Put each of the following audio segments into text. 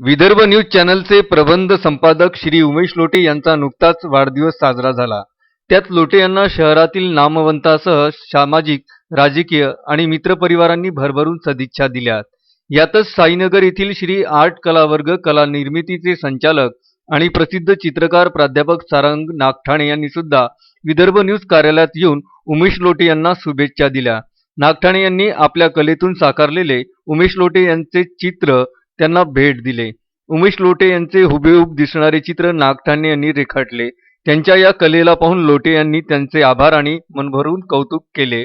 Vidarbha news चॅनलचे प्रबंध संपादक श्री उमेश लोटे यांचा नुकताच वाढदिवस साजरा झाला. त्यात लोटे यांना शहरातील नामवंतासह सामाजिक राजकीय आणि मित्रपरिवारांनी भरभरून सदिच्छा दिल्या यातच साईनगर येथील श्री आर्ट कला वर्ग कला निर्मितीचे संचालक आणि प्रसिद्ध चित्रकार प्राध्यापक सारंग नागठाणे यांनी सुद्धा विदर्भ न्यूज कार्यालयात येऊन उमेश लोटे यांना शुभेच्छा दिल्या. नागठाणे यांनी आपल्या कलेतून साकारलेले उमेश लोटे यांचे चित्र त्यांना भेट दिले. उमेश लोटे यांचे हुबेहूब दिसणारे चित्र नागठाणे यांनी रेखाटले. त्यांच्या या कलेला पाहून लोटे यांनी त्यांचे आभार आणि मनभरून कौतुक केले.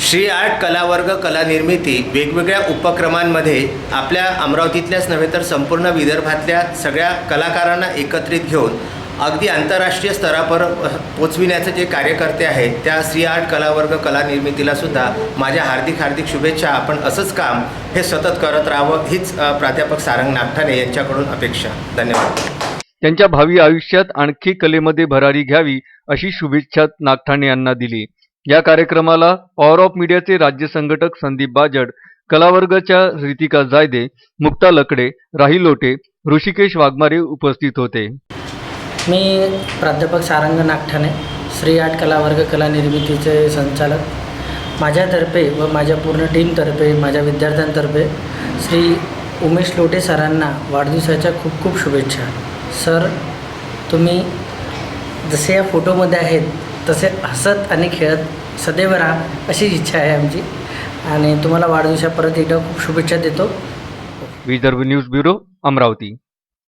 श्री आर्ट कलावर्ग कला निर्मिती वेगवेगळ्या उपक्रमांमध्ये आपल्या अमरावतीतल्याच नव्हे तर संपूर्ण विदर्भातल्या सगळ्या कलाकारांना एकत्रित घेऊन अगदी आंतरराष्ट्रीय स्तरावर पोचविण्याचे जे कार्यकर्ते आहेत त्या सी आर्ट कलावर्ग कला निर्मितीला सुद्धा माझ्या हार्दिक हार्दिक शुभेच्छा. आपण असंच काम हे सतत करत राहावं हीच प्राध्यापक सारंग नागठाणे यांच्याकडून अपेक्षा. धन्यवाद. त्यांच्या भावी आयुष्यात आणखी कलेमध्ये भरारी घ्यावी अशी शुभेच्छा नागठाणे यांना दिली. या कार्यक्रमाला पॉवर ऑफ मीडियाचे राज्य संघटक संदीप बाजड कलावर्गाच्या रितिका जायदे मुक्ता लकडे राही लोटे ऋषिकेश वाघमारे उपस्थित होते. मी प्राध्यापक सारंग नागठाणे श्री आर्ट कला वर्ग कला निर्मितीचे संचालक. माझ्यातर्फे व माझ्या पूर्ण टीमतर्फे माझ्या विद्यार्थ्यांतर्फे श्री उमेश लोटे सरांना वाढदिवसाच्या खूप खूप शुभेच्छा. सर तुम्ही जसे या फोटोमध्ये आहेत तसे हसत आणि खेळत सदैव राहा अशी इच्छा आहे आमची. आणि तुम्हाला वाढदिवसा परत एकदा खूप शुभेच्छा देतो. Vidarbha news bureau Amravati.